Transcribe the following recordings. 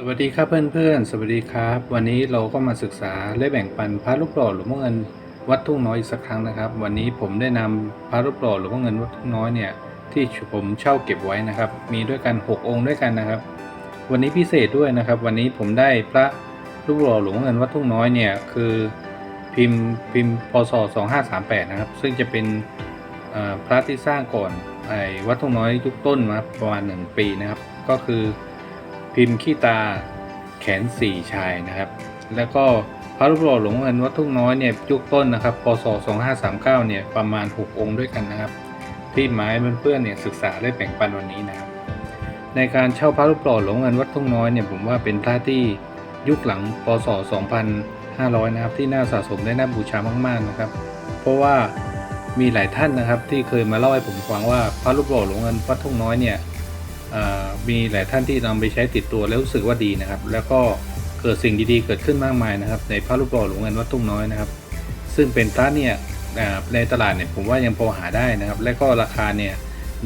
สวัสดีครับเพื่อนๆ สวัสดีครับ วันนี้เราก็มาศึกษาและแบ่งปันพระรูปหล่อหลวงพ่อเงินวัดทุ่งน้อยอีกสักครั้งนะครับ วันนี้ผมได้นำพระรูปหล่อหลวงพ่อเงินวัดทุ่งน้อยเนี่ยที่ผมเช่าเก็บไว้นะครับ มีด้วยกัน 6 องค์ด้วยกันนะครับ วันนี้พิเศษด้วยนะครับ วันนี้ผมได้พระรูปหล่อหลวงพ่อเงินวัดทุ่งน้อยเนี่ยคือพิมพ์พิมพ์พศ2538นะครับซึ่งจะเป็นพระที่สร้างก่อนไอ้วัดทุ่งน้อยยุคต้นมาประมาณ 1 ปีนะครับ ก็คือ พิมพ์ขี้ตาแขนสี่ชายนะครับ แล้วก็พระรูปหล่อหลวงพ่อเงินวัดทุ่งน้อยเนี่ยยุคต้นนะครับพศ 2539 เนี่ยประมาณ 6 องค์ด้วยกันนะครับ ที่หมายเพื่อนๆเนี่ยศึกษาได้แบ่งปันวันนี้นะครับ ในการเช่าพระรูปหล่อหลวงพ่อเงินวัดทุ่งน้อยเนี่ยผมว่าเป็นพระที่ยุคหลังพศ 2500 นะครับ ที่น่าสะสมได้น่าบูชามากๆนะครับ เพราะว่ามีหลายท่านนะครับที่เคยมาเล่าให้ผมฟังว่าพระรูปหล่อหลวงพ่อเงินวัดทุ่งน้อยเนี่ย มีหลายท่านที่นำไปใช้ติดตัวแล้วรู้สึกว่าดีนะครับ แล้วก็เกิดสิ่งดีๆเกิดขึ้นมากมายนะครับ ในพระรูปหล่อหลวงเงินวัดทุ่งน้อยนะครับ ซึ่งเป็นพระเนี่ยในตลาดเนี่ยผมว่ายังพอหาได้นะครับ และก็ราคาเนี่ย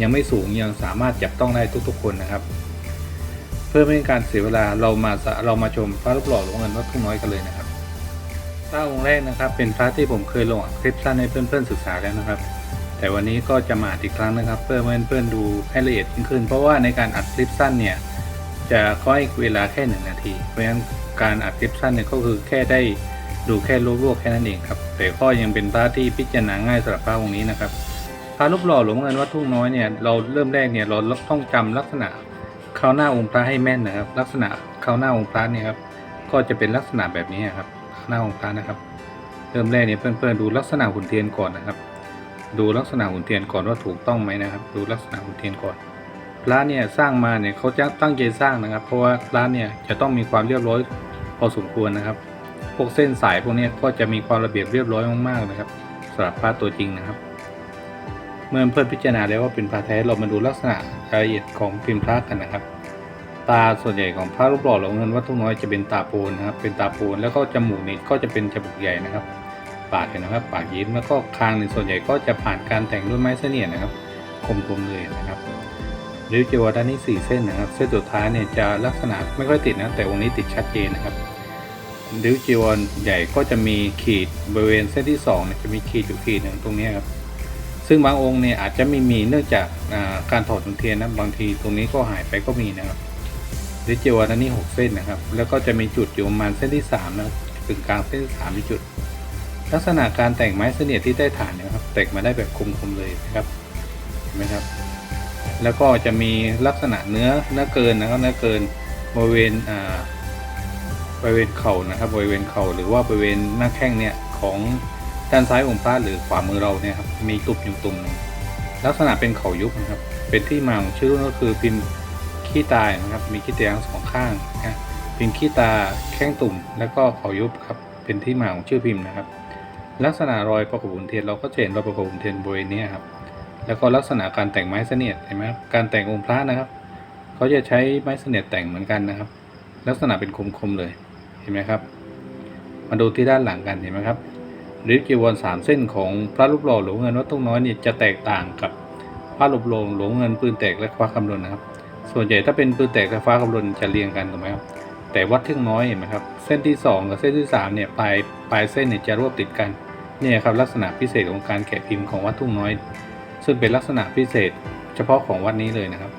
ยังไม่สูงยังสามารถจับต้องได้ทุกๆคนนะครับ เพื่อไม่ให้การเสียเวลาเรามาเรามาชมพระรูปหล่อหลวงเงินวัดทุ่งน้อยกันเลยนะครับพระองค์แรกนะครับ เป็นพระที่ผมเคยลงคลิปสั้นให้เพื่อนๆศึกษาแล้วนะครับ แต่วันนี้ก็จะมาอัดอีกครั้งนะครับ เพื่อให้เพื่อนๆดูให้ละเอียดยิ่งขึ้น เพราะว่าในการอัดคลิปสั้นเนี่ยจะค่อยเวลาแค่หนึ่งนาที เพราะฉะนั้นการอัดคลิปสั้นเนี่ยก็คือแค่ได้ดูแค่ลวกๆแค่นั้นเองครับ แต่ก็ยังเป็นพระที่พิจารณาง่ายสำหรับพระองค์นี้นะครับพระรูปหล่อหลวงเงินวัดทุ่งน้อยเนี่ยเราเริ่มแรกเนี่ยเราต้องจำลักษณะเข้าหน้าองค์พระให้แม่นนะครับ ลักษณะเข้าหน้าองค์พระเนี่ยครับก็จะเป็นลักษณะแบบนี้ครับหน้าองค์พระนะครับ เริ่มแรกเนี่ยเพื่อนๆดูลักษณะหุ่นเทียนก่อนนะครับ ดูลักษณะหุ่นเทียนก่อนว่าถูกต้องไหมนะครับ ดูลักษณะหุ่นเทียนก่อนพระเนี่ยสร้างมาเนี่ยเขาจะตั้งใจสร้างนะครับ เพราะว่าพระเนี่ยจะต้องมีความเรียบร้อยพอสมควรนะครับ พวกเส้นสายพวกนี้ก็จะมีความระเบียบเรียบร้อยมากๆนะครับสำหรับพระตัวจริงนะครับ เมื่อเพื่อนพิจารณาแล้วว่าเป็นพระแท้เรามาดูลักษณะรายละเอียดของพิมพ์พระกันนะครับ ตาส่วนใหญ่ของพระรูปหล่อหลวงเงินวัดทุ่งน้อยจะเป็นตาโปนนะครับ เป็นตาโปนแล้วก็จมูกนี่ก็จะเป็นจมูกใหญ่นะครับ ปากเห็นนะครับปากยิ้มแล้วก็คางในส่วนใหญ่ก็จะผ่านการแต่งด้วยไม้เสนียดนะครับคมๆเลยนะครับริ้วจีวรด้านนี้สี่เส้นนะครับ เส้นสุดท้ายเนี่ยจะลักษณะไม่ค่อยติดนะแต่องค์นี้ติดชัดเจนนะครับริ้วจีวรใหญ่ก็จะมีขีดบริเวณเส้นที่สองเนี่ยจะมีขีดอยู่ขีดหนึ่งตรงนี้ครับซึ่งบางองค์เนี่ยอาจจะไม่มีเนื่องจากการถอดเทียนนะบางทีตรงนี้ก็หายไปก็มีนะครับริ้วจีวรด้านนี้หกเส้นนะครับ แล้วก็จะมีจุดอยู่ประมาณเส้นที่สามนะถึงกลางเส้นที่สามมีจุด ลักษณะการแต่งไม้เสนียดที่ใต้ฐานเนี่ยครับ แต่งมาได้แบบคมๆเลยนะครับเห็นไหมครับ แล้วก็จะมีลักษณะเนื้อเนื้อเกินนะครับเนื้อเกินบริเวณอ่าบริเวณเข่านะครับบริเวณเข่าหรือว่าบริเวณหน้าแข้งเนี่ยของด้านซ้ายองค์พระหรือขวามือเราเนี่ยครับมีตุบอยู่ตุ่มหนึ่งลักษณะเป็นเข่ายุบนะครับ เป็นที่มาของชื่อก็คือพิมพ์ขี้ตายนะครับ มีขี้ตาทั้งสองข้างนะพิมพ์ขี้ตาแข้งตุ่ม แล้วก็เข่ายุบครับ เป็นที่มาของชื่อพิมพ์นะครับ ลักษณะรอยประกบหุ่นเทียนเราก็จะเห็นรอยประกบหุ่นเทียนบริเวณนี้ครับแล้วก็ลักษณะการแต่งไม้เสนียดเห็นไหมครับการแต่งองค์พระนะครับเขาจะใช้ไม้เสนียดแต่งเหมือนกันนะครับ ลักษณะเป็นคมๆเลยเห็นไหมครับ มาดูที่ด้านหลังกันเห็นไหมครับริ้วจีวรสามเส้นของพระรูปหล่อหลวงเงินวัดตุ้งน้อยนี่จะแตกต่างกับพระรูปหล่อหลวงเงินปืนแตกและคว้าคำนวณนะครับ ส่วนใหญ่ถ้าเป็นปืนแตกและฟ้าคำนวณจะเรียงกันถูกไหมครับแต่วัดทึ่งน้อยเห็นไหมครับ เส้นที่ 2 กับเส้นที่3เนี่ยปลายปลายเส้นเนี่ยจะรวบติดกัน เนี่ยครับลักษณะพิเศษของการแกะพิมพ์ของวัดทุ่งน้อย ซึ่งเป็นลักษณะพิเศษเฉพาะของวัดนี้เลยนะครับ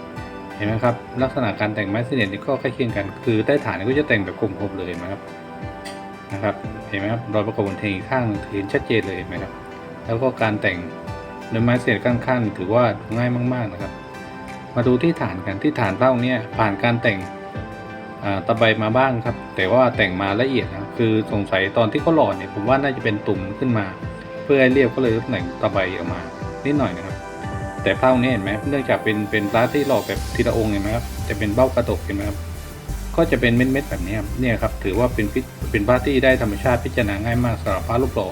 เห็นไหมครับลักษณะการแต่งไม้เสนียดนี่ก็ใกล้เคียงกัน คือใต้ฐานก็จะแต่งแบบคมๆเลยนไหมครับนะครับเห็นไหมครับรอยประกบบนเทงอีกข้างเห็นชัดเจนเลยเห็นไหมครับ แล้วก็การแต่งด้วยไม้เสนียดข้างๆถือว่าง่ายมาก ๆนะครับ มาดูที่ฐานกันที่ฐานเต้าเนี่ยผ่านการแต่ง ตะไบมาบ้างครับ แต่ว่าแต่งมาละเอียดนะคือสงสัยตอนที่เขาหล่อเนี่ยผมว่าน่าจะเป็นตุ่มขึ้นมา เพื่อให้เรียบก็เลยแต่งตะไบออกมานิดหน่อยนะครับ แต่เป้าเนี่ยเห็นไหมเนื่องจากเป็นเป็นพระที่หล่อแบบทีละองค์เห็นไหมครับจะเป็นเบ้ากระตกเห็นไหมครับก็จะเป็นเม็ดๆแบบนี้ครับเนี่ยครับถือว่าเป็นพิเป็นพระที่ได้ธรรมชาติพิจารณาง่ายมากสำหรับพระรูปหล่อ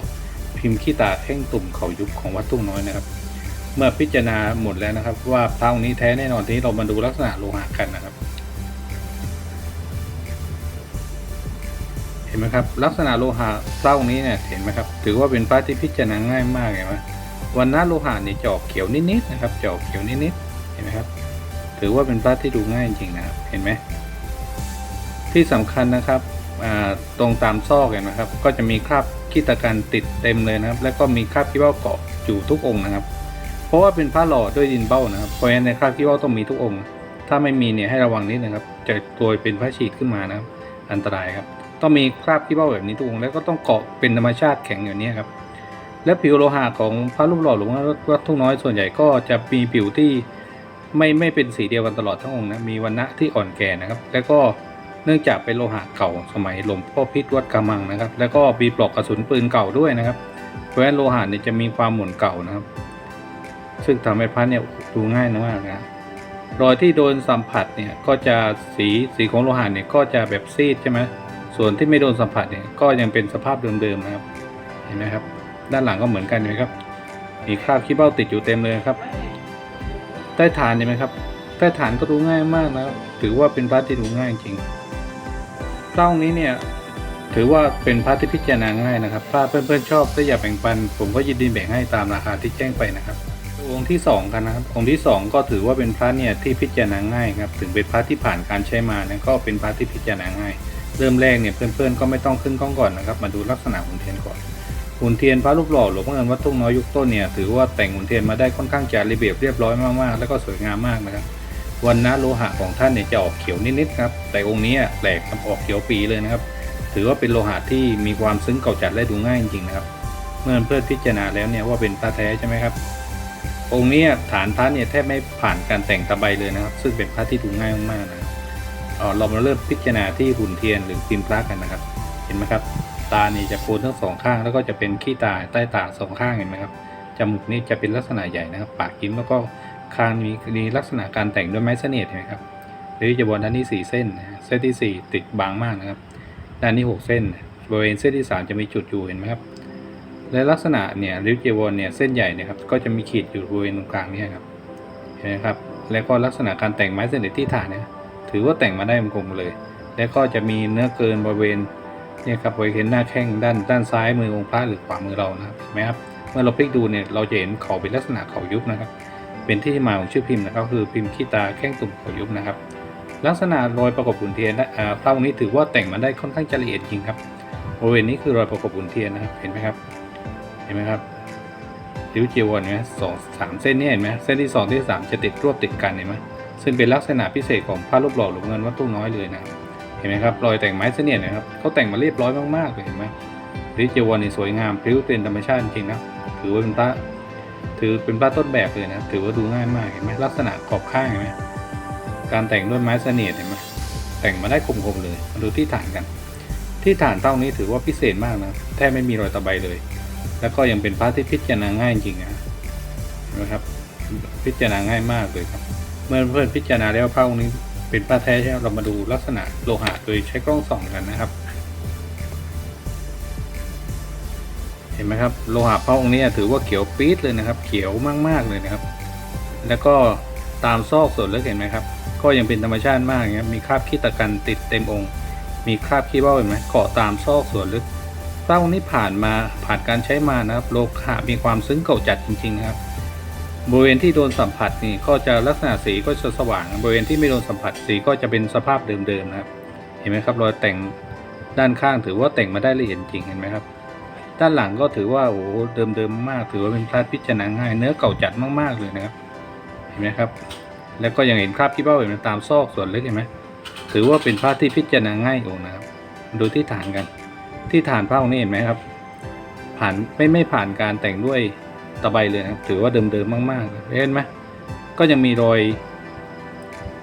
พิมพ์ขี้ตาแท่งตุ่มเขายุบของวัดตุ้งน้อยนะครับ เมื่อพิจารณาหมดแล้วนะครับ ว่าพระองค์นี้แท้แน่นอนทีนี้เรามาดูลักษณะโลหะกันนะครับ ห็นไหมครับลักษณะโลหะเต้านี้เนี่ยเห็นไหมครับถือว่าเป็นพระที่พิจารณาง่ายมากเห็นไหมวันน้าโลหะนี่จอกเขียวนิดๆนะครับจอกเขียวนิดๆเห็นไหมครับ ถือว่าเป็นพระที่ดูง่ายจริงนะครับเห็นไหมที่สำคัญนะครับตรงตามซอกเห็นไหมครับ ก็จะมีคราบขี้ตะกันติดเต็มเลยนะครับ แล้วก็มีคราบขี้เบ้าเกาะอยู่ทุกองค์นะครับ เพราะว่าเป็นพระหล่อด้วยดินเบ้านะครับเพราะฉะนั้นในคราบขี้เบ้าต้องมีทุกองค์ ถ้าไม่มีเนี่ยให้ระวังนิดนะครับจะตัวเป็นพระฉีดขึ้นมานะครับ อันตรายครับ ต้องมีคราบขี้เบ้าแบบนี้ทุกองค์แล้วก็ต้องเกาะเป็นธรรมชาติแข็งอย่างนี้ครับ และผิวโลหะของพระรูปหล่อหลวงวัดทุ่งน้อยส่วนใหญ่ก็จะมีผิวที่ไม่ไม่เป็นสีเดียวกันตลอดทั้งองค์นะมีวันณะที่อ่อนแก่นะครับ แล้วก็เนื่องจากเป็นโลหะเก่าสมัยหลวงพ่อพิษวัดกามังนะครับ แล้วก็มีปลอกกระสุนปืนเก่าด้วยนะครับ เพราะฉะนั้นโลหะเนี่ยจะมีความหมุนเก่านะครับ ซึ่งทำให้พระเนี่ยดูง่ายมากนะรอยที่โดนสัมผัสเนี่ยก็จะสีสีของโลหะเนี่ยก็จะแบบซีดใช่ไหม ส่วนที่ไม่โดนสัมผัสเนี่ยก็ยังเป็นสภาพเดิมๆนะครับ เห็นไหมครับ ด้านหลังก็เหมือนกันเห็นไหมครับ มีคราบขี้เบ้าติดอยู่เต็มเลยครับ ใต้ฐานเห็นไหมครับ ใต้ฐานก็ดูง่ายมากนะครับ ถือว่าเป็นพระที่ดูง่ายจริงพระองนี้เนี่ยถือว่าเป็นพระที่พิจารณาง่ายนะครับถ้าเพื่อนๆชอบและอยากแบ่งปัน ผมก็ยินดีแบ่งให้ตามราคาที่แจ้งไปนะครับ องค์ที่สองกันนะครับ องค์ที่สองก็ถือว่าเป็นพระเนี่ยที่พิจารณาง่ายครับ ถึงเป็นพระที่ผ่านการใช้มาเนี่ยก็เป็นพระที่พิจารณาง่าย เริ่มแรกเนี่ยเพื่อนๆก็ไม่ต้องขึ้นกล้องก่อนนะครับ มาดูลักษณะหุ่นเทียนก่อนหุ่นเทียนพระรูปหล่อหลวงพ่อเงินวัดทุ่งน้อยยุคต้นเนี่ยถือว่าแต่งหุ่นเทียนมาได้ค่อนข้างจะระเบียบเรียบร้อยมากๆ แล้วก็สวยงามมากนะครับวันนะโลหะของท่านเนี่ยจะออกเขียวนิดๆครับแต่องค์นี้แปลกครับออกเขียวปีเลยนะครับ ถือว่าเป็นโลหะที่มีความซึ้งเก่าจัดและดูง่ายจริงๆนะครับ เมื่อเพื่อนพิจารณาแล้วเนี่ยว่าเป็นพระแท้ใช่ไหมครับองค์นี้ฐานพระเนี่ยแทบไม่ผ่านการแต่งตะไบเลยนะครับ ซึ่งเป็นพระที่ดูง่ายมากๆนะครับ เรามาเริ่มพิจารณาที่หุ่นเทียนหรือพิมพ์พระกันนะครับ เห็นไหมครับ ตานี่จะโคนทั้งสองข้างแล้วก็จะเป็นขี้ตาใต้ตาสองข้างเห็นไหมครับจมูกนี่จะเป็นลักษณะใหญ่นะครับ ปากยิ้มแล้วก็คางมีมีลักษณะการแต่งด้วยไม้เสน่ห์เห็นไหมครับหรือจะบนด้านนี้สี่เส้นเส้นที่สี่ติดบางมากนะครับ ด้านนี้หกเส้น บริเวณเส้นที่สามจะมีจุดอยู่เห็นไหมครับ และลักษณะเนี่ยริ้วเจวอนเนี่ยเส้นใหญ่เนี่ยครับก็จะมีขีดอยู่บริเวณตรงกลางนี่ครับเห็นไหมครับ แล้วก็ลักษณะการแต่งไม้เสน่ห์ที่ฐานเนี่ย ถือว่าแต่งมาได้คมเลย แล้วก็จะมีเนื้อเกินบริเวณเนี่ยครับบริเวณหน้าแข้งด้านด้านซ้ายมือองค์พระหรือขวามือเรานะครับเห็นไหมครับเมื่อเราพลิกดูเนี่ยเราจะเห็นเขาเป็นลักษณะเขายุบนะครับ เป็นที่มาของชื่อพิมพ์นะครับคือพิมพ์ขี้ตาแข้งตุ่มเขายุบนะครับ ลักษณะรอยประกบหุ่นเทียนนะพระองค์นี้ถือว่าแต่งมาได้ค่อนข้างจะละเอียดจริงครับบริเวณนี้คือรอยประกบหุ่นเทียนนะครับเห็นไหมครับ เห็นไหมครับริ้วเจียวรเห็นไหมสองสามเส้นนี่เห็นไหมเส้นที่สองที่สามจะติดรวบติดกันเห็นไหม ซึ่งเป็นลักษณะพิเศษของพระรูปหล่อหลวงเงินวัดตุ้งน้อยเลยนะเห็นไหมครับรอยแต่งไม้เสนียดนะครับเขาแต่งมาเรียบร้อยมากๆเลยเห็นไหมริ้วเจีวรนี่สวยงามพริ้วเป็นธรรมชาติจริงนะถือว่าเป็นพระถือเป็นพระต้นแบบเลยนะ ถือว่าดูง่ายมากเห็นไหมลักษณะขอบข้างเห็นไหมการแต่งด้วยไม้เสนียดเห็นไหมแต่งมาได้คมๆเลยมาดูที่ฐานกัน ที่ฐานเต้านี้ถือว่าพิเศษมากนะแทบไม่มีรอยตะไบเลย แล้วก็ยังเป็นพระที่พิจารณาง่ายจริงนะเห็นไหมครับ พิจารณาง่ายมากเลยครับ มื่อเพื่อนพิจารณาแล้วพระองค์นี้เป็นพระแท้ใช่ไหมเรามาดูลักษณะโลหะโดยใช้กล้องส่องกันนะครับ เห็นไหมครับ โลหะพระองค์นี้ถือว่าเขียวปี๊ดเลยนะครับ เขียวมากๆเลยนะครับ แล้วก็ตามซอกส่วนลึกเห็นไหมครับ ก็ยังเป็นธรรมชาติมากนะครับมีคราบขี้ตะกันติดเต็มองค์ มีคราบขี้เบ้าเห็นไหมเกาะตามซอกส่วนลึกเต้านี้ผ่านมาผ่านการใช้มานะครับ โลหะมีความซึ้งเก่าจัดจริงๆนะครับ บริเวณที่โดนสัมผัสนี่ก็จะลักษณะสีก็จะสว่าง บริเวณที่ไม่โดนสัมผัสสีก็จะเป็นสภาพเดิมๆนะครับ เห็นไหมครับรอยแต่งด้านข้างถือว่าแต่งมาได้ละเอียดจริงเห็นไหมครับ ด้านหลังก็ถือว่าโอ้เดิมๆมากถือว่าเป็นพลาดพิจารณาง่าย เนื้อเก่าจัดมากๆเลยนะครับ เห็นไหมครับ แล้วก็ยังเห็นคราบขี้เบ้าเห็นตามซอกส่วนลึกเห็นไหมถือว่าเป็นพระที่พิจารณาง่ายองค์นะครับ ดูที่ฐานกัน ที่ฐานพระองค์นี้เห็นไหมครับ ผ่านไม่ไม่ผ่านการแต่งด้วย ตะไบเลยนะครับถือว่าเดิมๆมากๆเห็นไหมก็ยังมีรอย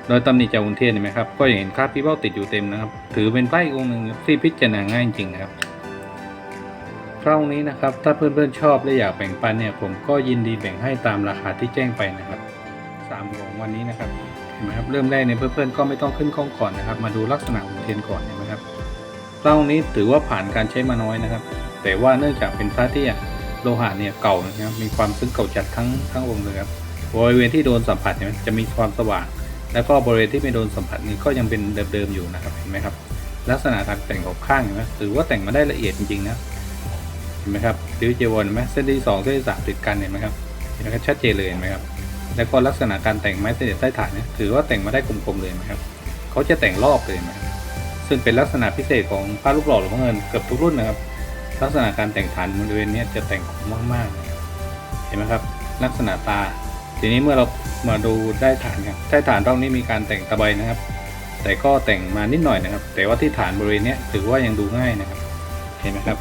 รอยตำหนิจากอุนเทียนเห็นไหมครับก็ยังเห็นคราบพี่เบ้าติดอยู่เต็มนะครับ ถือเป็นพรอีกองค์หนึ่งที่พิจารณาง่ายจริงครับพระองนี้นะครับ ถ้าเพื่อนๆชอบและอยากแบ่งปันเนี่ย ผมก็ยินดีแบ่งให้ตามราคาที่แจ้งไปนะครับสามของวันนี้นะครับเห็นไหมครับเริ่มแรกเนี่ยเพื่อนๆก็ไม่ต้องขึ้นกล้องก่อนนะครับ มาดูลักษณะอุนเทียนก่อนเห็นไหมครับพระองนี้ถือว่าผ่านการใช้มาน้อยนะครับ แต่ว่าเนื่องจากเป็นพระที่ โลหะเนี่ยเก่านะครับมีความซึ้งเก่าจัดทั้งทั้งองค์เลยครับบริเวณที่โดนสัมผัสเนี่ยจะมีความสว่าง แล้วก็บริเวณที่ไม่โดนสัมผัสนี่ก็ยังเป็นเดิมๆอยู่นะครับเห็นไหมครับ ลักษณะการแต่งของข้างเห็นไหมถือว่าแต่งมาได้ละเอียดจริงๆนะเห็นไหมครับริ้วเจวอนเห็นไหมเส้นที่สองเส้นที่สามติดกันเห็นไหมครับเห็นไหมครับชัดเจนเลยเห็นไหมครับแล้วก็ลักษณะการแต่งไม้เสด็จใต้ฐานเนี่ยถือว่าแต่งมาได้คมๆเลยนไหมครับเขาจะแต่งรอบเลยนไหมครับซึ่งเป็นลักษณะพิเศษของพระรูปหล่อหลวงพ่อเงินเกือบทุกรุ่นนะครับ ลักษณะการแต่งฐานบริเวณนี้จะแต่งคมมากๆ เห็นไหมครับ ลักษณะตา ทีนี้เมื่อเรามาดูได้ฐานครับใต้ฐานตรงนี้มีการแต่งตะไบนะครับ แต่ก็แต่งมานิดหน่อยนะครับ แต่ว่าที่ฐานบริเวณนี้ถือว่ายังดูง่ายนะครับ เห็นไหมครับ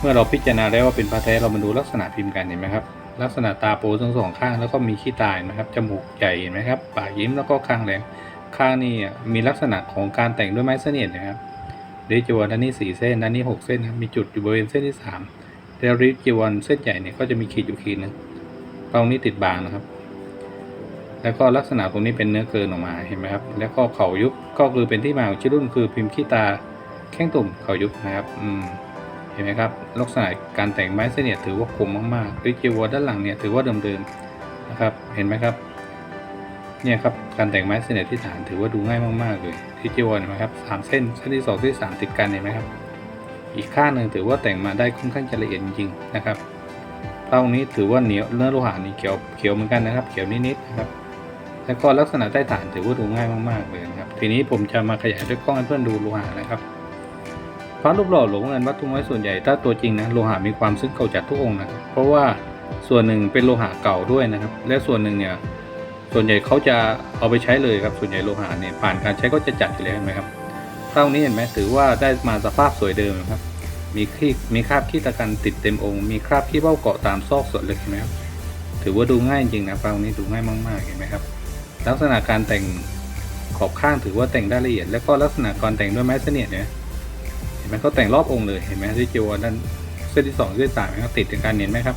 เมื่อเราพิจารณาแล้วว่าเป็นพระแท้เรามาดูลักษณะพิมพ์กันเห็นไหมครับ ลักษณะตาโปทั้งสองข้างแล้วก็มีขี้ตาเห็นไหมครับ จมูกใหญ่เห็นไหมครับ ปากยิ้มแล้วก็คางแหลมข้างนี่มีลักษณะของการแต่งด้วยไม้เสนียดนะครับ ริบจีวรด้านนี้สี่เส้นด้านนี้หกเส้นนะครับมีจุดอยู่บริเวณเส้นที่สามแล้วริบจีวรเส้นใหญ่เนี่ยก็จะมีขีดอยู่ขีดหนึงตรงนี้ติดบางนะครับ แล้วก็ลักษณะตรงนี้เป็นเนื้อเกินออกมาเห็นไหมครับ แล้วก็เขายุบก็คือเป็นที่มาของชื่อรุ่นคือพิมพ์ขี้ตาแข้งตุ่มเขายุบนะครับอืมเห็นไหมครับลักษณะการแต่งไม้เส้นเนี่ยถือว่าคมมากๆริบจีวรด้านหลังเนี่ยถือว่าเดิมๆนะครับ เห็นไหมครับเนี่ยครับการแต่งไม้เสนียที่ฐานถือว่าดูง่ายมาก ๆ เลย ที่จีวรเห็นไหมครับสามเส้นเส้นที่สองที่สามติดกันเห็นไหมครับ อีกข้างหนึ่งถือว่าแต่งมาได้ค่อนข้างจะละเอียดจริงนะครับตรงนี้ถือว่าเหนียวเนื้อโลหะนี่เขียวเขียวเหมือนกันนะครับ เขียวนิดๆนะครับแล้วก็ลักษณะใต้ฐานถือว่าดูง่ายมากๆเลยนะครับ ทีนี้ผมจะมาขยายด้วยกล้องให้เพื่อนดูโลหะนะครับพระรูปหล่อหลวงเงินวัตถุน้อยส่วนใหญ่ถ้าตัวจริงนะโลหะมีความซึ้งเก่าจัดทุกองค์นะครับเพราะว่าส่วนหนึ่งเป็นโลหะเก่าด้วยนะครับ และส่วนหนึ่งเนี่ย ส่วนใหญ่เขาจะเอาไปใช้เลยครับส่วนใหญ่โลหะเนี่ยผ่านการใช้ก็จะจัดอยู่แล้วเห็นไหมครับเท่านี้เห็นไหมถือว่าได้มาสภาพสวยเดิมครับมีขี้มีคราบขี้ตะกันติดเต็มองค์ มีคราบขี้เบ้าเกาะตามซอกส่วนเลึกเห็นไหมครับถือว่าดูง่ายจริงนะเท่านี้ดูง่ายมากๆเห็นไหมครับ ลักษณะการแต่งขอบข้างถือว่าแต่งได้ละเอียด แล้วก็ลักษณะการแต่งด้วยไม้เสนียดเนี่ยเห็นไหมเขาแต่งรอบองค์เลยเห็นไหมที่จีวรด้านเส้นที่สองเส้นที่สามนะครับติดกันเห็นไหมครับ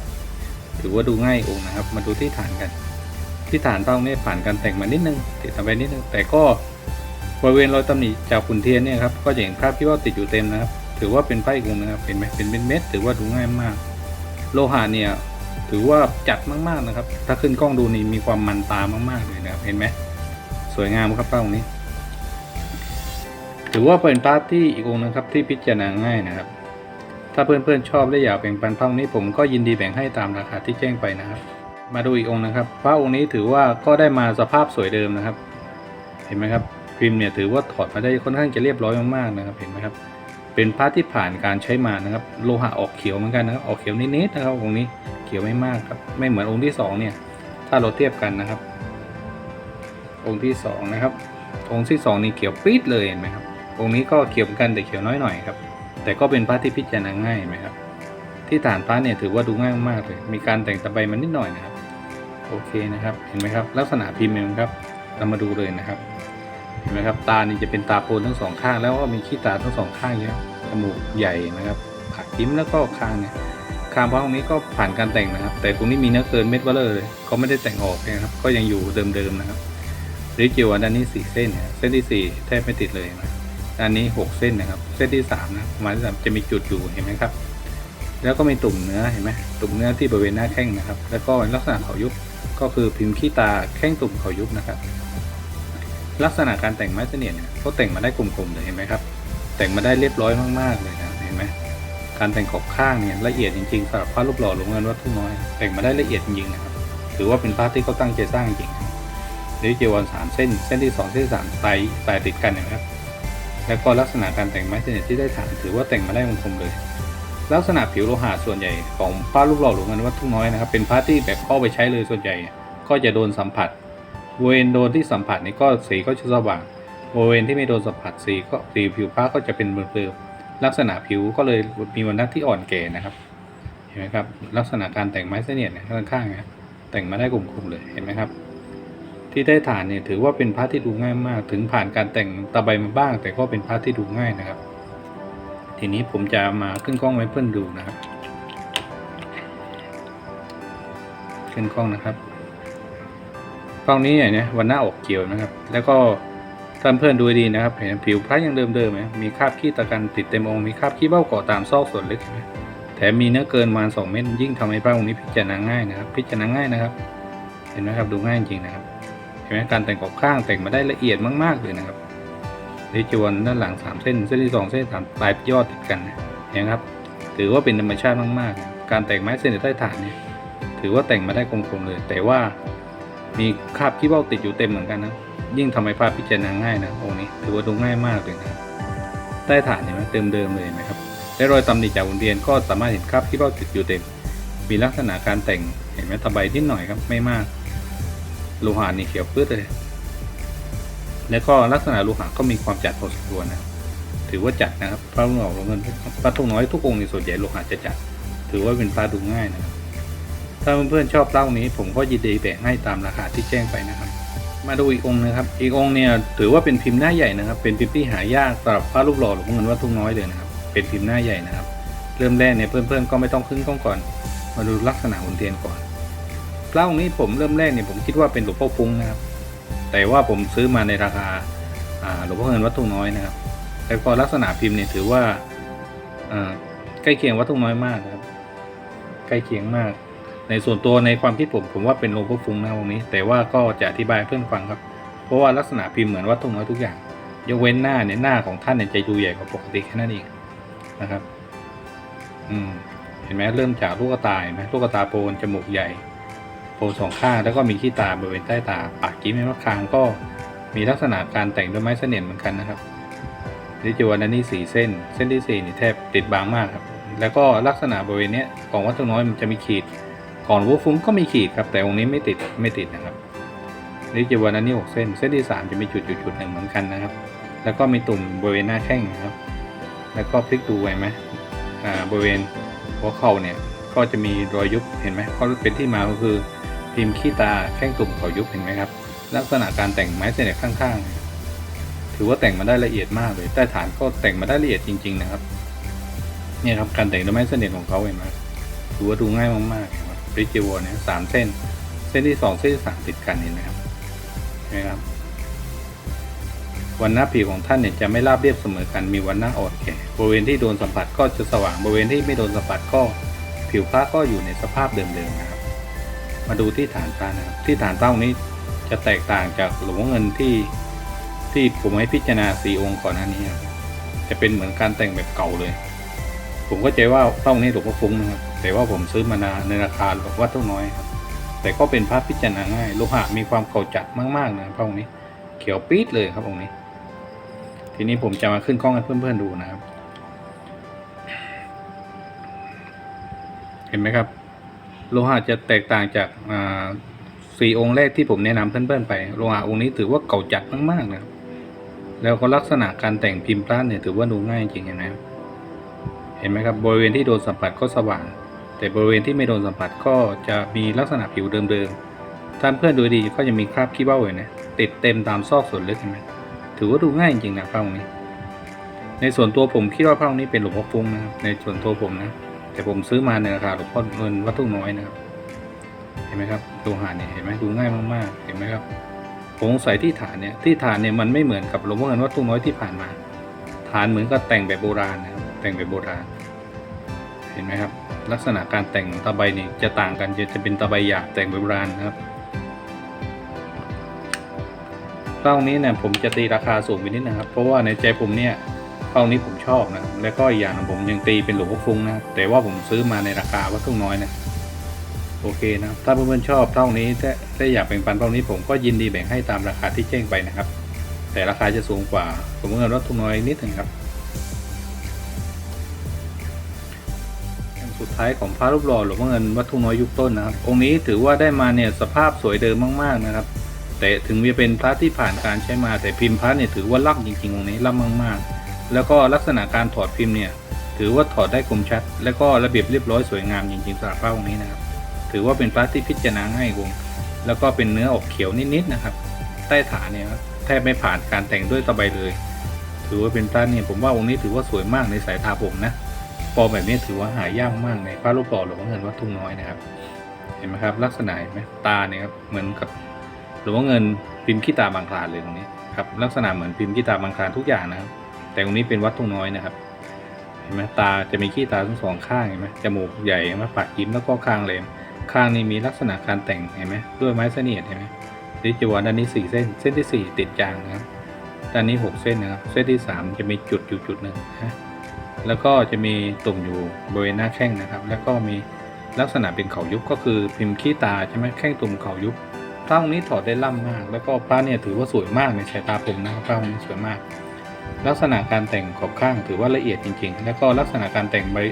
ถือว่าดูง่ายองค์นะครับ มาดูที่ฐานกัน ที่ฐานต้องเนี่ยผ่านการแต่งมานิดนึงติดตามไปนิดนึงแต่ก็บริเวณรอยตำหนิจากขุนเทียนเนี่ยครับก็จะเห็นคราบที่ว่าติดอยู่เต็มนะครับ ถือว่าเป็นไพ่กุงนะครับเป็นไหมเป็นเป็นเม็ดถือว่าดูง่ายมาก โลหะเนี่ยถือว่าจัดมากๆนะครับ ถ้าขึ้นกล้องดูนี่มีความมันตามากๆเลยนะครับเห็นไหมสวยงามครับเป้าตรงนี้ถือว่าเป็นพาร์ทที่อีกองนะครับที่พิจารณาง่ายนะครับ ถ้าเพื่อนๆชอบและอยากแบ่งปันพระองค์นี้ผมก็ยินดีแบ่งให้ตามราคาที่แจ้งไปนะครับ มาดูอีกองค์นะครับ พระองค์นี้ถือว่าก็ได้มาสภาพสวยเดิมนะครับ เห็นไหมครับพิมพ์เนี่ยถือว่าถอดมาได้ค่อนข้างจะเรียบร้อยมากๆนะครับ เห็นไหมครับ เป็นพระที่ผ่านการใช้มานะครับ โลหะออกเขียวเหมือนกันนะครับออกเขียวนิดๆนะครับองค์นี้เขียวไม่มากครับ ไม่เหมือนองค์ที่สองเนี่ย ถ้าเราเทียบกันนะครับ องค์ที่สองนะครับ องค์ที่สองนี่เขียวปี๊ดเลยเห็นไหมครับองค์นี้ก็เขียวเหมือนกันแต่เขียวน้อยหน่อยครับ แต่ก็เป็นพระที่พิจารณาง่ายเห็นไหมครับ ที่ฐานพระเนี่ยถือว่าดูง่ายมากเลย มีการแต่งตะไบมันนิดหน่อยนะครับ โอเคนะครับเห็นไหมครับ ลักษณะพิมพ์เองครับ เรามาดูเลยนะครับ เห็นไหมครับ ตานี่จะเป็นตาโปนทั้งสองข้าง แล้วก็มีขี้ตาทั้งสองข้างเยอะจมูกใหญ่นะครับปากยิ้มแล้วก็คางเนี่ยคางพระตรงนี้ก็ผ่านการแต่งนะครับ แต่ตรงนี้มีเนื้อเกินเม็ดเบลเลอร์เลยเขาไม่ได้แต่งออกนะครับ ก็ยังอยู่เดิมๆนะครับริจิวอันด้านนี้สี่เส้นเนี่ยเส้นที่สี่แทบไม่ติดเลยนะด้านนี้หกเส้นนะครับ เส้นที่สามนะประมาณที่สามจะมีจุดอยู่เห็นไหมครับ แล้วก็มีตุ่มเนื้อเห็นไหมตุ่มเนื้อที่บริเวณหน้าแข้งนะครับ แล้วก็ลักษณะเขายุบ ก็คือพิมพ์ขี้ตาแข้งตุ่มเขายุบนะครับ ลักษณะการแต่งไม้เสนียดเนี่ยเขาแต่งมาได้กลมๆเลยเห็นไหมครับ แต่งมาได้เรียบร้อยมากๆเลยนะเห็นไหมการแต่งขอบข้างเนี่ยละเอียดจริงๆสำหรับพระรูปหล่อหลวงเงินวัดทุ่งน้อย แต่งมาได้ละเอียดจริงๆนะครับ ถือว่าเป็นพระที่เขาตั้งใจสร้างจริงครับหรือจีวรสามเส้น เส้นที่สองเส้นที่สามไตไตติดกันนะครับ แล้วก็ลักษณะการแต่งไม้เสนียดที่ได้ฐานถือว่าแต่งมาได้คมๆเลย ลักษณะผิวโลหะส่วนใหญ่ของพระรูปหล่อหลวงเงินวัดทุ่งน้อยนะครับ เป็นพระที่แบบเข้าไปใช้เลยส่วนใหญ่ ก็จะโดนสัมผัสบริเวณโดนที่สัมผัสนี่ก็สีก็จะสว่างบริเวณที่ไม่โดนสัมผัสสีก็สีผิวผ้าก็จะเป็นเบลอๆลักษณะผิวก็เลยมีวันนักที่อ่อนแก่นะครับเห็นไหมครับลักษณะการแต่งไม้เสนียดเนี่ยข้างๆนี่ยแต่งมาได้กลมๆเลยเห็นไหมครับ ที่ได้ฐานเนี่ยถือว่าเป็นพระที่ดูง่ายมาก ถึงผ่านการแต่งตะไบมาบ้าง แต่ก็เป็นพระที่ดูง่ายนะครับ ทีนี้ผมจะมาขึ้นกล้องไว้เพื่อนดูนะครับ ขึ้นกล้องนะครับ กล้องนี้เนี่ยวันหน้าออกเขียวนะครับ แล้วก็ท่านเพื่อนดูดีนะครับเห็นผิวพระยังเดิมๆไหมมีคราบขี้ตะกันติดเต็มองค์มีคราบขี้เบ้าเกาะตามซอกส่วนลึกเห็นไหมแถมมีเนื้อเกินมาสองเม็ดยิ่งทำให้พระองค์นี้พิจารณาง่ายนะครับ พิจารณาง่ายนะครับ เห็นไหมครับดูง่ายจริงนะครับเห็นไหมการแต่งขอบข้างแต่งมาได้ละเอียดมากๆเลยนะครับ ดิจวนด้านหลังสามเส้น เส้นที่สองเส้นสามปลายยอดติดกันนะเห็นไหมครับ ถือว่าเป็นธรรมชาติมากๆ การแต่งไม้เส้นใต้ฐานเนี่ยถือว่าแต่งมาได้คมๆเลย แต่ว่ามีคราบขี้เบ้าติดอยู่เต็มเหมือนกันนะยิ่งทำให้ภาพพิจารณาง่ายนะองค์นี้ ถือว่าดูง่ายมากเลยนะใต้ฐานเห็นไหมเติมเดิมเลยนไหมครับและรอยตำหนิจากหุ่นเทียนก็สามารถเห็นคราบที่เบ้าติดอยู่เต็ม มีลักษณะการแต่งเห็นไหมตะไบนิดหน่อยครับไม่มากโลหะนี่เขียวปื้ดเลย แล้วก็ลักษณะโลหะก็มีความจัดพอสมควรนะถือว่าจัดนะครับพระรุ่งออกเงินพระทุ่งน้อยทุกองค์ในส่วนใหญ่โลหะจะจัด ถือว่าเป็นพระดูง่ายนะครับถ้าเพื่อนๆชอบเล่านี้ ผมก็ยินดีแบ่งให้ตามราคาที่แจ้งไปนะครับ มาดูอีกองค์นะครับ อีกองค์เนี่ยถือว่าเป็นพิมพ์หน้าใหญ่นะครับ เป็นพิมพ์ที่หายากสำหรับพระรูปหล่อหลวงเงินวัดทุ่งน้อยเลยนะครับ เป็นพิมพ์หน้าใหญ่นะครับ เริ่มแรกเนี่ยเพื่อนๆก็ไม่ต้องขึ้นกล้องก่อน มาดูลักษณะหุ่นเทียนก่อนพระองค์นี้ผมเริ่มแรกเนี่ยผมคิดว่าเป็นหลวงพ่อฟุ้งนะครับ แต่ว่าผมซื้อมาในราคาหลวงพ่อเงินวัดทุ่งน้อยนะครับแล้วก็ลักษณะพิมพ์เนี่ยถือว่าใกล้เคียงวัดทุ่งน้อยมากครับ ใกล้เคียงมาก ในส่วนตัวในความคิดผมผมว่าเป็นหลวงพ่อฟุ้งนะองนี้ แต่ว่าก็จะอธิบายเพื่อนฟังครับ เพราะว่าลักษณะพิมพ์เหมือนวัดทุ่งน้อยทุกอย่างยกเว้นหน้าเนี่ยหน้าของท่านเนี่ยจะดูใหญ่กว่าปกติแค่นั้นเองนะครับ อืมเห็นไหมเริ่มจากลูกตาเห็นไหมลูกตาโปนจมูกใหญ่ โปนสองข้าง แล้วก็มีขี้ตาบริเวณใต้ตา ปากกิ้มแม่มะคางก็มีลักษณะการแต่งด้วยไม้เสน่ห์เหมือนกันนะครับนิจวันนี้สี่เส้น เส้นที่สี่นี่แทบติดบางมากครับแล้วก็ลักษณะบริเวณเนี้ยของวัตถุน้อยมันจะมีขีดก่อนวัวฟุ้งก็มีขีดครับแต่องค์นี้ไม่ติดไม่ติดนะครับนิจวันนี้หกเส้น เส้นที่สามจะมีจุดจุดจุดหนึ่งเหมือนกันนะครับ แล้วก็มีตุ่มบริเวณหน้าแข้งนะครับ แล้วก็พลิกดูไว้ไหมอ่าบริเวณหัวเข่าเนี่ยก็จะมีรอยยุบเห็นไหมเขาเป็นที่มาก็คือ พิมพ์ขี้ตาแข้งตุ่มเขายุบเห็นไหมครับ ลักษณะการแต่งไม้เสน่ห์ข้างๆ ถือว่าแต่งมาได้ละเอียดมากเลยใต้ฐานก็แต่งมาได้ละเอียดจริง ๆ นะครับเนี่ยครับการแต่งด้วยไม้เสน่ห์ของเขาเห็นไหมถือว่าดูง่ายมากๆครับบริจิวเนี่ยสามเส้น เส้นที่สองเส้นที่สามติดกันเห็นไหมครับเห็นไหมครับวันหน้าผิวของท่านเนี่ยจะไม่ราบเรียบเสมอกันมีวันหน้าอ่อนแก่บริเวณที่โดนสัมผัสก็จะสว่างบริเวณที่ไม่โดนสัมผัสก็ผิวพระก็อยู่ในสภาพเดิมๆนะครับ มาดูที่ฐานพระนะครับ ที่ฐานพระองนี้จะแตกต่างจากหลวงเงินที่ที่ผมให้พิจารณาสี่องค์ก่อนหน้านี้ครับจะเป็นเหมือนการแต่งแบบเก่าเลย ผมก็ใจว่าพระองนี้หลวงพ่อฟุ้งนะครับ แต่ว่าผมซื้อมานาในราคาแบบวัดเท่าน้อยครับ แต่ก็เป็นพระพิจารณาง่ายโลหะมีความเก่าจัดมากๆนะพระองค์นี้ เขียวปี๊ดเลยครับองค์นี้ ทีนี้ผมจะมาขึ้นกล้องให้เพื่อนๆดูนะครับ เห็นไหมครับ โลหะจะแตกต่างจากสี่องค์แรกที่ผมแนะนำเพื่อนๆไปโลหะองค์นี้ถือว่าเก่าจัดมากๆนะครับแล้วก็ลักษณะการแต่งพิมพ์พระเนี่ยถือว่าดูง่ายจริงๆนไหมครับเห็นไหมครับบริเวณที่โดนสัมผัสก็สว่าง แต่บริเวณที่ไม่โดนสัมผัสก็จะมีลักษณะผิวเดิมๆถ้าเพื่อนดูดีก็จะมีคราบขี้เบ้าอยู่นะติดเต็มตามซอกส่วนลึกเห็นไหมถือว่าดูง่ายจริงๆนะพระองค์นี้ ในส่วนตัวผมคิดว่าพระองค์นี้เป็นหลวงพ่อฟุ้งนะครับในส่วนตัวผมนะ แต่ผมซื้อมาในราคาหลวงพ่อเงินวัตถุน้อยนะครับ เห็นไหมครับดูหาเนี่ยเห็นไหมดูง่ายมากๆ เห็นไหมครับผมสงสัยที่ฐานเนี่ยที่ฐานเนี่ยมันไม่เหมือนกับหลวงพ่อเงินวัตถุน้อยที่ผ่านมา ฐานเหมือนกับแต่งแบบโบราณนะครับแต่งแบบโบราณ เห็นไหมครับ ลักษณะการแต่งตะไบนี่จะต่างกันจะจะเป็นตะไบหยาบแต่งแบบโบราณนะครับเป้านี้เนี่ยผมจะตีราคาสูงไปนิดนะครับ เพราะว่าในใจผมเนี่ย เป้านี้ผมชอบนะแล้วก็อีกอย่างหนึ่งผมยังตีเป็นหลวงพ่อฟุ้งนะแต่ว่าผมซื้อมาในราคาวัตถุน้อยนะโอเคนะถ้าเพื่อนๆชอบเท่านี้ถ้าถ้าอยากแบ่งปันเท่านี้ผมก็ยินดีแบ่งให้ตามราคาที่แจ้งไปนะครับ แต่ราคาจะสูงกว่าผมเงินรถทุนน้อยนิดหนึงครับสุดท้ายของพระรูปหล่อหลวงพ่อเงินวัดทุ่งน้อยยุคต้นนะครับ องค์นี้ถือว่าได้มาเนี่ยสภาพสวยเดิมมากๆนะครับ แต่ถึงจะเป็นพระที่ผ่านการใช้มาแต่พิมพ์พระเนี่ยถือว่าล่ำจริงๆองค์นี้ล่ำมากๆ แล้วก็ลักษณะการถอดพิมพ์เนี่ยถือว่าถอดได้คมชัด และก็ระเบียบเรียบร้อยสวยงามจริงๆสำหรับพระองค์นี้นะครับ ถือว่าเป็นพระที่พิจารณาง่ายวงแล้วก็เป็นเนื้อออกเขียวนิดๆนะครับ ใต้ฐานเนี่ยแทบไม่ผ่านการแต่งด้วยตะไบเลย ถือว่าเป็นพระเนี่ยผมว่าองค์นี้ถือว่าสวยมากในสายตาผมนะฟอแบบนี้ถือว่าหายากมากในพระรูปหล่อหลวงพ่อเงินวัดทุ่งน้อยนะครับ เห็นไหมครับ ลักษณะเห็นไหมตาเนี่ยครับเหมือนกับหลวงพ่อเงินพิมพ์ขี้ตาบางคลานเลยตรงนี้ครับลักษณะเหมือนพิมพ์ขี้ตาบางคลานทุกอย่างนะครับ แต่ตรงนี้เป็นวัดทุ่งน้อยนะครับเห็นไหมตาจะมีขี้ตาทั้งสองข้างเห็นไหมจมูกใหญ่เห็นไหมปากยิ้มแล้วก็ข้างเลมข้างนี้มีลักษณะการแต่งเห็นไหมด้วยไม้เสนียดเห็นไหมดิจวรด้านนี้สี่เส้น เส้นที่สี่ติดจางนะครับด้านนี้หกเส้นนะครับ เส้นที่สามจะมีจุดอยู่จุดหนึ่งนะแล้วก็จะมีตุ่มอยู่บริเวณหน้าแข้งนะครับ แล้วก็มีลักษณะเป็นเขายุบก็คือพิมพ์ขี้ตาใช่ไหมแข้งตุ่มเขายุบพระองค์นี้ถอดได้ล่ำมาก แล้วก็พระเนี่ยถือว่าสวยมากในสายตาผมนะครับพระองค์นี้สวยมาก ลักษณะการแต่งขอบข้างถือว่าละเอียดจริง ๆ แล้วก็ลักษณะการแต่งบริ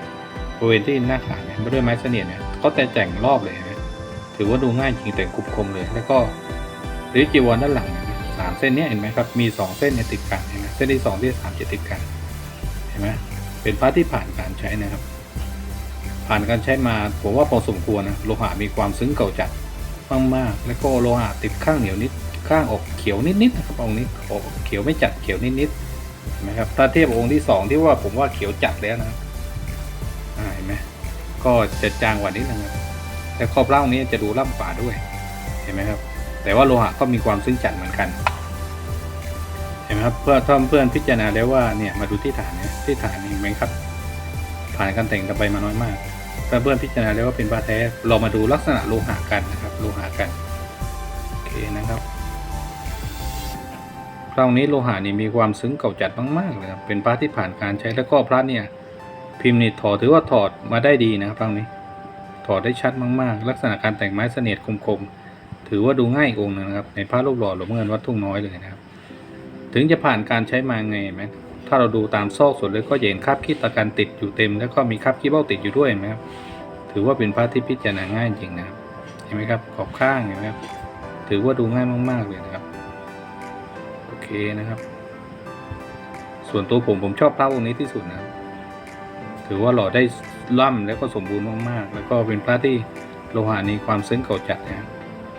บริเวณที่หน้าขาเนี่ยด้วยไม้เสนียดเนี่ยก็แต่แต่งรอบเลยนะถือว่าดูง่ายจริงแต่งกรุบคมเลย แล้วก็ริจีวรด้านหลังสามเส้นนี้เห็นไหมครับ มีสองเส้นที่ติดกันเห็นไหมเส้นที่สองที่สามจะติดกันเห็นไหมเป็นพระที่ผ่านการใช้นะครับ ผ่านการใช้มาผมว่าพอสมควรนะโลหะมีความซึ้งเก่าจัดมากๆแล้วก็โลหะติดข้างเหนียวนิดข้างออกเขียวนิดๆนะครับองค์นี้ออกเขียวไม่จัดเขียวนิดๆ นไหมครับถ้าเทียบกับองค์ที่สองที่ว่าผมว่าเขียวจัดแล้วนะเห็นไหมก็จะจางกว่านิดนึงครับแต่ขอบล่างนี้จะดูล่ำกว่าด้วยเห็นไหมครับ แต่ว่าโลหะก็มีความซึ้งจัดเหมือนกันเห็นไหมครับเพื่อถ้าเพื่อนพิจารณาแล้วว่าเนี่ยมาดูที่ฐานเนี่ยที่ฐานนี่เห็นไหมครับ ผ่านการแต่งตะไบมาน้อยมากถ้าเพื่อนพิจารณาแล้วว่าเป็นปลาแท้เรามาดูลักษณะโลหะกันนะครับ โลหะกันโอเคนะครับ คราวนี้โลหะนี่มีความซึ้งเก่าจัดมากๆเลยครับเป็นพระที่ผ่านการใช้แล้วก็พระเนี่ยพิมพ์นี่ถอดถือว่าถอดมาได้ดีนะครับคราวนี้ถอดได้ชัดมากๆ ลักษณะการแต่งไม้เสนียดคมๆถือว่าดูง่ายอองค์นะครับ ในพระรูปหล่อหลวงพ่อเงินวัดทุ่งน้อยเลยนะครับ ถึงจะผ่านการใช้มาไงไหมถ้าเราดูตามซอกส่วนเลยก็เห็นคราบขี้ตะกันติดอยู่เต็ม แล้วก็มีคราบขี้เบ้าติดอยู่ด้วยนไหมครับ ถือว่าเป็นพระที่พิจารณาง่ายจริงนะครับเห็นไหมครับขอบข้างเห็นไหมครับถือว่าดูง่ายมากๆเลยนะครับ นะครับ ส่วนตัวผมผมชอบพระองค์นี้ที่สุดนะครับถือว่าหล่อได้ล่ำแล้วก็สมบูรณ์มากๆ แล้วก็เป็นพระที่โลหะนี้ความซึ้งเก่าจัดนะครับ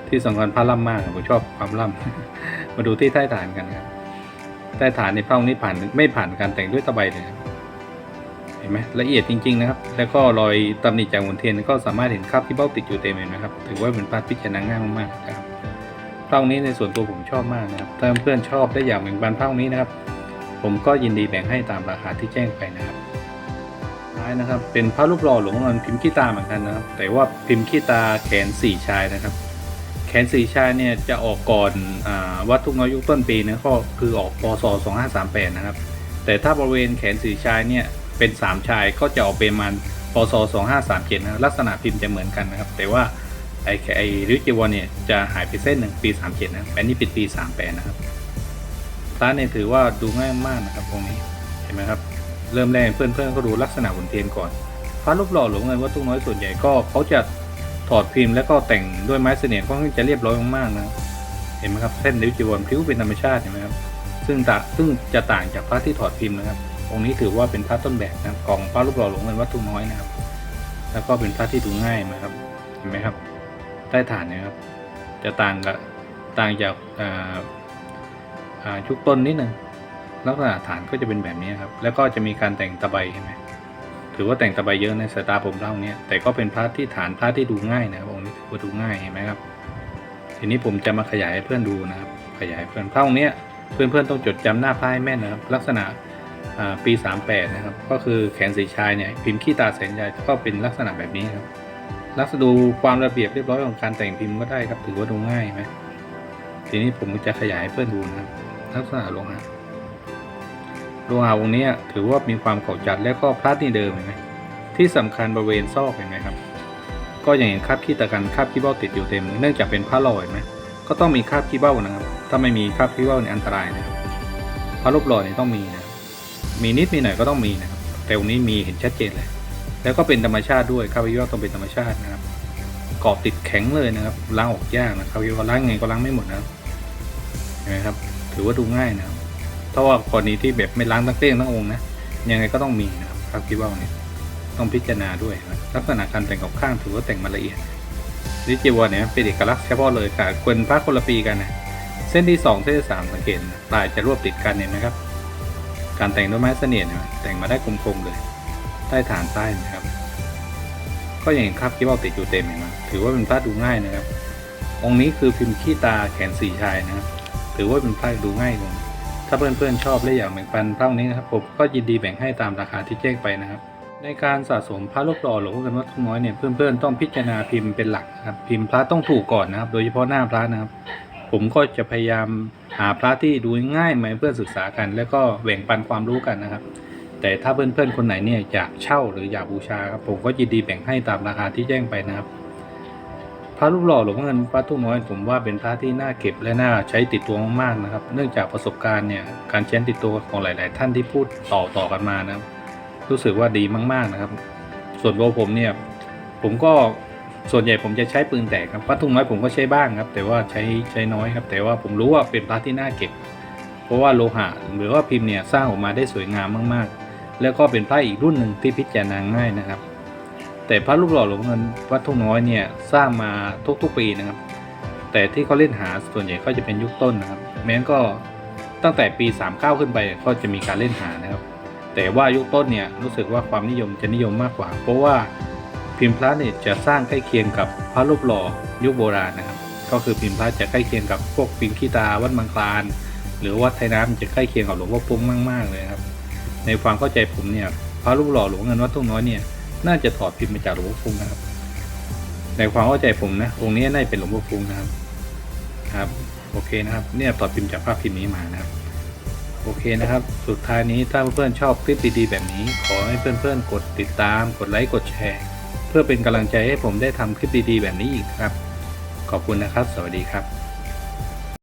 ที่สำคัญพระล่ำมากผมชอบความล่ำมาดูที่ใต้ฐานกันครับใต้ฐานในพระองค์นี้ผ่านไม่ผ่านการแต่งด้วยตะไบเลยนะครับเห็นไหมละเอียดจริง ๆ นะครับ แล้วก็รอยตำหนิจากหุ่นเทียนก็สามารถเห็นคราบที่เบ้าติดอยู่เต็มเลยนะครับ ถือว่าเป็นพระพิจารณาง่ายมากๆนะครับ พระองค์นี้ในส่วนตัวผมชอบมากนะครับ ถ้าเพื่อนชอบได้อยากแบ่งปันพระองค์นี้นะครับ ผมก็ยินดีแบ่งให้ตามราคาที่แจ้งไปนะครับท้ายนะครับ เป็นพระรูปหล่อหลวงพ่อนพิมพ์ขี้ตาเหมือนกันนะครับ แต่ว่าพิมพ์ขี้ตาแขนสี่ชายนะครับ แขนสี่ชายเนี่ยจะออกก่อนอวัดทุกน้อยยุคต้นปีนะก็คือออกพศ2538 นะครับ แต่ถ้าบริเวณแขนสี่ชายเนี่ยเป็น 3 ชายก็จะออกเป็นมันพศ2537นะลักษณะพิมพ์จะเหมือนกันนะครับ แต่ว่า ไอไอริวจิวรเนี่ยจะหายไปเส้นหนึ่งปี 37 นะอันนี้ป็นปี 38 นะครับร้านเนี่ยถือว่าดูง่ายมากนะครับตรงนี้เห็นไหมครับ เริ่มแรกเพื่อนๆก็ดูลักษณะหุ่นเทียนก่อนพระรูปหล่อหลวงเงินวัดตุ้งน้อยส่วนใหญ่ก็เขาจะถอดพิมพ์แล้วก็แต่งด้วยไม้เสนียดค่อนข้าจะเรียบร้อยมากๆนะเห็นไหมครับเส้นนิ้วจีวรพริ้วเป็นธรรมชาติเห็นไหมครับซึ่งต่างซึ่งจะต่างจากพระที่ถอดพิมพ์นะครับองค์นี้ถือว่าเป็นพระต้นแบบนะครับของพระรูปหล่อหลวงเงินวัดทุ่งน้อยนะครับ แล้วก็เป็นพระที่ดูง่ายนะครับเห็นไหมครับ ใต้ฐานเนะครับ จะต่างกับต่างจากชุกต้นนิดหนึ่งลักษณะฐานก็จะเป็นแบบนี้ครับ แล้วก็จะมีการแต่งตะไบเห็นไหมถือว่าแต่งตะไบเยอะในสายตาผมเท่านี้แต่ก็เป็นพระที่ฐานพระที่ดูง่ายนะครับองค์นี้ถือว่าดูง่ายเห็นไหมครับ ทีนี้ผมจะมาขยายให้เพื่อนดูนะครับ ขยายเพื่อนพระองค์เนี้ยเพื่อนๆต้องจดจำหน้าพระให้แม่นนะครับ ลักษณะอ่าปี 38 นะครับ ก็คือแขนสีชายเนี่ยพิมพ์ขี้ตาแสนใหญ่ก็เป็นลักษณะแบบนี้ครับ ลักษณะดูความระเบียบเรียบร้อยของการแต่งพิมพ์ก็ได้ครับถือว่าดูง่ายไหมทีนี้ผมจะขยายเพื่อนดูนะครับลักษณะโลหะโลหะวงนี้ถือว่ามีความเก่าจัดและก็พลาดนี่เดิมเห็นไหมที่สำคัญบริเวณซอกเห็นไหมครับ ก็ยังเห็นคราบขี้ตะกันคราบขี้เบ้าติดอยู่เต็มเนื่องจากเป็นผ้าลอยไหมก็ต้องมีคราบขี้เบ้านะครับ ถ้าไม่มีคราบขี้เบ้าเนี่ยอันตรายนะครับพระรูปหล่อเนี่ยต้องมีนะมีนิดมีหน่อยก็ต้องมีนะครับแต่องค์นี้มีเห็นชัดเจนเลย แล้วก็เป็นธรรมชาติด้วยคราบขี้เบ้าต้องเป็นธรรมชาตินะครับเกาะติดแข็งเลยนะครับล้างออกยากนะครับขี้เบ้าล้างไงก็ล้างไม่หมดนะครับเห็นไหมครับ ถือว่าดูง่ายนะครับถ้าว่ากรณีที่แบบไม่ล้างทั้งเต้งทั้งองค์นะยังไงก็ต้องมีนะครับครับคิดว่าเนี่ยต้องพิจารณาด้วยนะลักษณะการแต่งกับข้างถือว่าแต่งมาละเอียดลิจิวรเนี่ยเป็นเอกลักษณ์เฉพาะเลยค่ะควรพระคนละปีกันนะเส้นที่สองเส้นที่สามสังเกตนะปลายจะรวบติดกันเห็นไหมครับ การแต่งด้วยไม้เสนียดเนี่ยแต่งมาได้คมๆเลย ใต้ฐานใต้นะครับ ก็ยังเห็นคราบคิ้วติดอยู่เต็มเห็นไหมถือว่าเป็นพระดูง่ายนะครับ องค์นี้คือพิมพ์ขี้ตาแขนสี่ชายนะครับ ถือว่าเป็นพระดูง่ายเลยถ้าเพื่อนๆชอบและอยากแบ่งปันเท่านี้นะครับผมก็ยินดีแบ่งให้ตามราคาที่แจ้งไปนะครับ ในการสะสมพระลูกหล่อหลวงพ่อกันวัดทุ่งน้อยเนี่ยเพื่อนๆต้องพิจารณาพิมพ์เป็นหลักนะครับพิมพ์พระต้องถูกก่อนนะครับ โดยเฉพาะหน้าพระนะครับ ผมก็จะพยายามหาพระที่ดูง่ายมาเพื่อศึกษากัน แล้วก็แบ่งปันความรู้กันนะครับ แต่ถ้าเพื่อนๆคนไหนเนี่ยอยากเช่าหรืออยากบูชาครับผมก็ยินดีแบ่งให้ตามราคาที่แจ้งไปนะครับ พระรูปหล่อหลวงพ่อเงินวัดทุ่งน้อยผมว่าเป็นพระที่น่าเก็บและน่าใช้ติดตัวมากๆนะครับ เนื่องจากประสบการณ์เนี่ยการใช้ติดตัวของหลาย ๆ ท่านที่พูดต่อต่อกันมานะครับรู้สึกว่าดีมากๆนะครับ ส่วนตัวผมเนี่ยผมก็ส่วนใหญ่ผมจะใช้ปืนแตกครับพระทุ่งน้อยผมก็ใช้บ้างครับ แต่ว่าใช้ใช้น้อยครับ แต่ว่าผมรู้ว่าเป็นพระที่น่าเก็บ เพราะว่าโลหะหรือว่าพิมพ์เนี่ยสร้างออกมาได้สวยงามมากๆ แล้วก็เป็นพระอีกรุ่นหนึ่งที่พิจารณาง่ายนะครับ แต่พระรูปหล่อหลวงพ่อเงินวัดทุ่งน้อยเนี่ยสร้างมาทุกๆปีนะครับ แต่ที่เขาเล่นหาส่วนใหญ่ก็จะเป็นยุคต้นนะครับ แม้นก็ตั้งแต่ปี 39 ขึ้นไปก็จะมีการเล่นหานะครับ แต่ว่ายุคต้นเนี่ยรู้สึกว่าความนิยมจะนิยมมากกว่า เพราะว่าพิมพ์พระเนี่ยจะสร้างใกล้เคียงกับพระรูปหล่อยุคโบราณนะครับ ก็คือพิมพ์พระจะใกล้เคียงกับพวกพิมพ์ขี้ตาวัดบางคลาน หรือวัดไทยน้ำจะใกล้เคียงกับหลวงพ่อปุ้งมาก ๆ เลยครับ ในความเข้าใจผมเนี่ยพระรูปหล่อหลวงเงินวัดทุ่งน้อยเนี่ยน่าจะถอดพิมพ์มาจากหลวงพ่อปุ้งนะครับ ในความเข้าใจผมนะองค์นี้น่าจะเป็นหลวงพ่อปุ้งนะครับครับโอเคนะครับเนี่ยถอดพิมพ์จากภาพพิมพ์นี้มานะครับโอเคนะครับ สุดท้ายนี้ถ้าเพื่อนๆชอบคลิปดีๆแบบนี้ ขอให้เพื่อนๆกดติดตาม กดไลค์กดแชร์ เพื่อเป็นกำลังใจให้ผมได้ทำคลิปดีๆแบบนี้อีกครับ ขอบคุณนะครับ สวัสดีครับ